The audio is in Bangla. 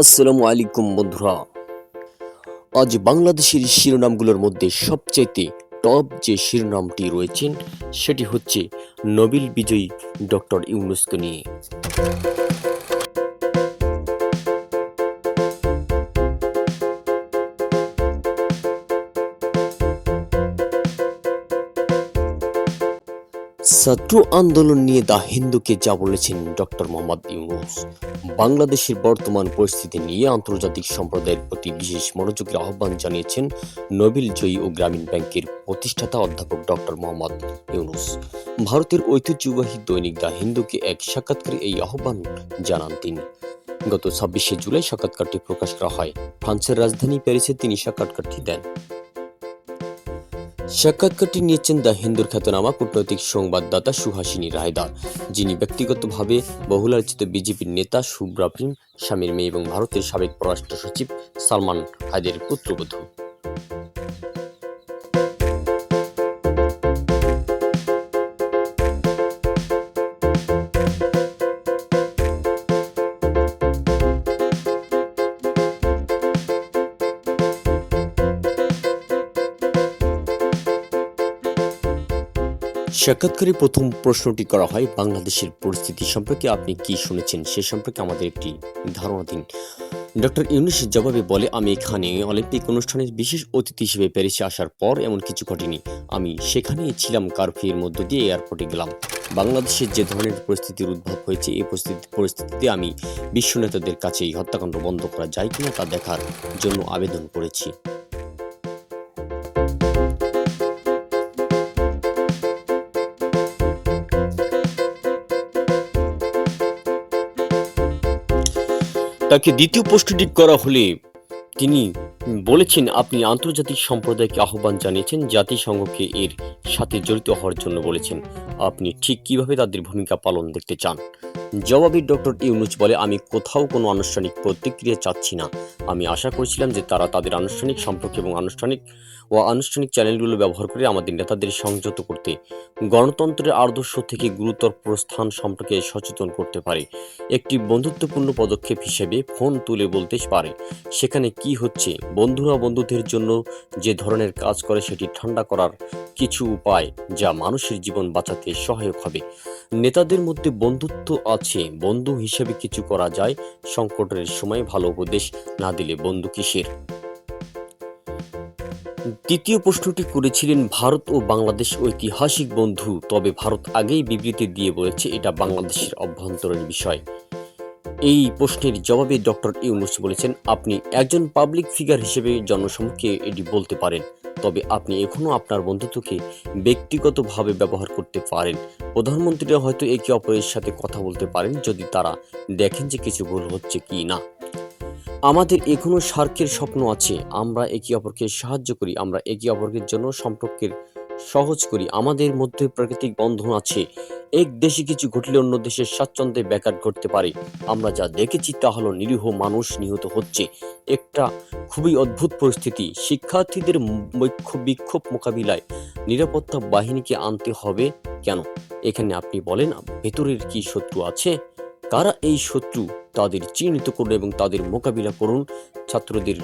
আসসালামু আলাইকুম বন্ধুরা। আজ বাংলাদেশের শিরোনামগুলোর মধ্যে সবচাইতে টপ যে শিরোনামটি রয়েছেন সেটি হচ্ছে নোবেল বিজয়ী ডক্টর ইউনুসকে নিয়ে। ছাত্র আন্দোলন নিয়ে দা হিন্দুকে যা বলেছেন ডক্টর মোহাম্মদ ইউনুস। বাংলাদেশের বর্তমান পরিস্থিতি নিয়ে আন্তর্জাতিক সম্প্রদায়ের প্রতি বিশেষ মনোযোগের আহ্বান জানিয়েছেন নোবেল জয়ী ও গ্রামীণ ব্যাংকের প্রতিষ্ঠাতা অধ্যাপক ডক্টর মোহাম্মদ ইউনুস। ভারতের ঐতিহ্যবাহী দৈনিক দা হিন্দুকে এক সাক্ষাৎকারে এই আহ্বান জানান তিনি। গত ছাব্বিশে জুলাই সাক্ষাৎকারটি প্রকাশ করা হয়। ফ্রান্সের রাজধানী প্যারিসে তিনি সাক্ষাৎকারটি দেন। সাক্ষাৎকারটি নিয়েছেন দ্য হিন্দুর খ্যাতনামা কূটনৈতিক সংবাদদাতা সুহাসিনী রায়দার, যিনি ব্যক্তিগতভাবে বহুলার্চিত বিজেপির নেতা সুব্রাভিম, স্বামীর মেয়ে এবং ভারতের সাবেক পররাষ্ট্র সচিব সালমান হায়দের পুত্রবধূ। সাক্ষাৎকারে প্রথম প্রশ্নটি করা হয়, বাংলাদেশের পরিস্থিতি সম্পর্কে আপনি কি শুনেছেন? সে সম্পর্কে আমাদের একটি ধারণা দিন। ডক্টর ইউনুস জবাবে বলে, আমি এখানে অলিম্পিক অনুষ্ঠানের বিশেষ অতিথি হিসেবে প্যারিসে আসার পর এমন কিছু ঘটেনি। আমি সেখানেই ছিলাম কারফিউর মধ্য দিয়ে এয়ারপোর্টে গেলাম। বাংলাদেশের যে ধরনের পরিস্থিতির উদ্ভব হয়েছে, এই পরিস্থিতি পরিস্থিতিতে আমি বিশ্ব নেতাদের কাছে এই হত্যাকাণ্ড বন্ধ করা যায় কিনা তা দেখার জন্য আবেদন করেছি। তাকে দ্বিতীয় প্রশ্নটি করা হলে তিনি বলেছেন, আপনি আন্তর্জাতিক সম্প্রদায়কে আহ্বান জানিয়েছেন, জাতিসংঘকে এর সাথে জড়িত হওয়ার জন্য বলেছেন। আপনি ঠিক কীভাবে তাদের ভূমিকা পালন দেখতে চান? জবাবে ডক্টর ইউনুস বলে, আমি কোথাও কোনো আনুষ্ঠানিক প্রতিক্রিয়া চাচ্ছি না। আমি আশা করেছিলাম যে তারা তাদের আনুষ্ঠানিক সম্পর্ক এবং আনুষ্ঠানিক ও আনুষ্ঠানিক চ্যানেলগুলো ব্যবহার করে আমাদের নেতাদের সংযত করতে, গণতন্ত্রের আদর্শ থেকে গুরুতর প্রস্থান সম্পর্কে সচেতন করতে পারে। একটি বন্ধুত্বপূর্ণ পদক্ষেপ হিসেবে ফোন তুলে বলতে পারে, সেখানে কি হচ্ছে, বন্ধুরা বন্ধুদের জন্য যে ধরনের কাজ করে সেটি ঠান্ডা করার কিছু উপায় যা মানুষের জীবন বাঁচাতে সহায়ক হবে। নেতাদের মধ্যে বন্ধুত্ব আছে। বন্ধু হিসেবে কিছু করা যায়। সংকটের সময় ভালো উপদেশ না দিলে বন্ধু কিসের? দ্বিতীয় প্রশ্নটি করেছিলেন, ভারত ও বাংলাদেশ ঐতিহাসিক বন্ধু। তবে ভারত আগেই বিবৃতি দিয়ে বলেছে, এটা বাংলাদেশের অভ্যন্তরীণ বিষয়। এই প্রশ্নের জবাবে ডক্টর ইউনুস বলেছেন, আপনি একজন পাবলিক ফিগার হিসেবে জনসমক্ষে এটি বলতে পারেন। তবে আপনি এখনও আপনার বন্ধুত্বকে ব্যক্তিগতভাবে ব্যবহার করতে পারেন। প্রধানমন্ত্রীরা হয়তো একে অপরের সাথে কথা বলতে পারেন যদি তারা দেখেন যে কিছু ভুল হচ্ছে কি না। আমাদের এখনও সার্কের স্বপ্ন আছে, আমরা একে অপরকে সাহায্য করি, আমরা একে অপরের জন্য সম্পর্কের সহজ করি। আমাদের মধ্যে প্রাকৃতিক বন্ধন আছে। এক দেশে কিছু ঘটলে অন্য দেশের স্বাচ্ছন্দ্যে ব্যাঘাত ঘটতে পারে। আমরা যা দেখেছি তা হলো নিরীহ মানুষ নিহত হচ্ছে। একটা খুবই অদ্ভুত পরিস্থিতি। শিক্ষার্থীদের মুখ্য বিক্ষোভ মোকাবিলায় নিরাপত্তা বাহিনীকে আনতে হবে কেন? এখানে আপনি বলেন, ভেতরের কি শত্রু আছে? কারা এই শত্রু? তাদের চিহ্নিত করুন এবং তাদের মোকাবিলা করুন। ছাত্রদের